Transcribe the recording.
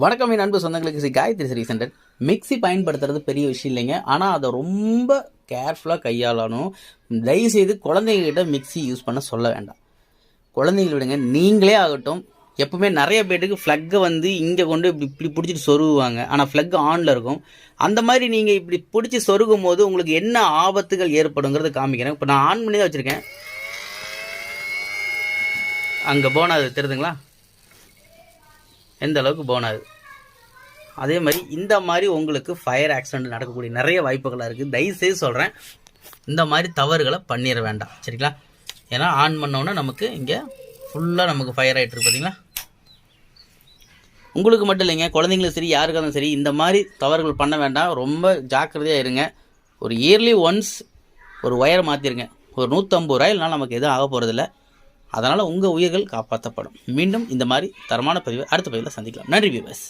வணக்கம் என் அன்பு சொந்தங்களுக்கு ஸ்ரீ காயத்ரி ஸ்ரீசண்டன் சென்டர் மிக்ஸி பயன்படுத்துறது பெரிய விஷயம் இல்லைங்க. ஆனால் அதை ரொம்ப கேர்ஃபுல்லாக கையாளணும். தயவுசெய்து குழந்தைங்கக்கிட்ட மிக்ஸி யூஸ் பண்ண சொல்ல வேண்டாம். குழந்தைங்களை விடுங்க நீங்களே ஆகட்டும். எப்பவுமே நிறைய பேருக்கு ஃப்ளக்கை வந்து இங்கே கொண்டு இப்படி இப்படி பிடிச்சிட்டு சொருகுவாங்க. ஆனால் ஃப்ளக் ஆனில் இருக்கும். அந்த மாதிரி நீங்கள் இப்படி பிடிச்சி சொருகும் போது உங்களுக்கு என்ன ஆபத்துகள் ஏற்படுங்கிறத காமிக்கிறேன். இப்போ நான் ஆன் பண்ணி தான் வச்சுருக்கேன். அங்கே போனால் அது தெரியுதுங்களா எந்த அளவுக்கு போன் ஆகுது. அதே மாதிரி இந்த மாதிரி உங்களுக்கு ஃபயர் ஆக்சிடென்ட் நடக்கக்கூடிய நிறைய வாய்ப்புகளாக இருக்குது தயவுசெய்து சொல்கிறேன் இந்த மாதிரி தவறுகளை பண்ணிட வேண்டாம். சரிங்களா? ஏன்னா ஆன் பண்ணோன்னே நமக்கு இங்கே ஃபுல்லாக நமக்கு ஃபயர் ஆகிட்டு இருக்கு பார்த்தீங்களா உங்களுக்கு மட்டும் இல்லைங்க குழந்தைங்களும் சரி யாருக்காலும் சரி இந்த மாதிரி தவறுகள் பண்ண வேண்டாம். ரொம்ப ஜாக்கிரதையாக இருங்க. ஒரு இயர்லி ஒன்ஸ் ஒரு ஒயரை மாற்றிருங்க ஒரு நூற்றம்பது ரூபாய் இல்லைனா நமக்கு எதுவும் ஆக போகிறதில்ல அதனால் உங்கள் உயிர்கள் காப்பாற்றப்படும் மீண்டும் இந்த மாதிரி தரமான பதிவை அடுத்த பதிவில் சந்திக்கலாம். நன்றி வியூவர்ஸ்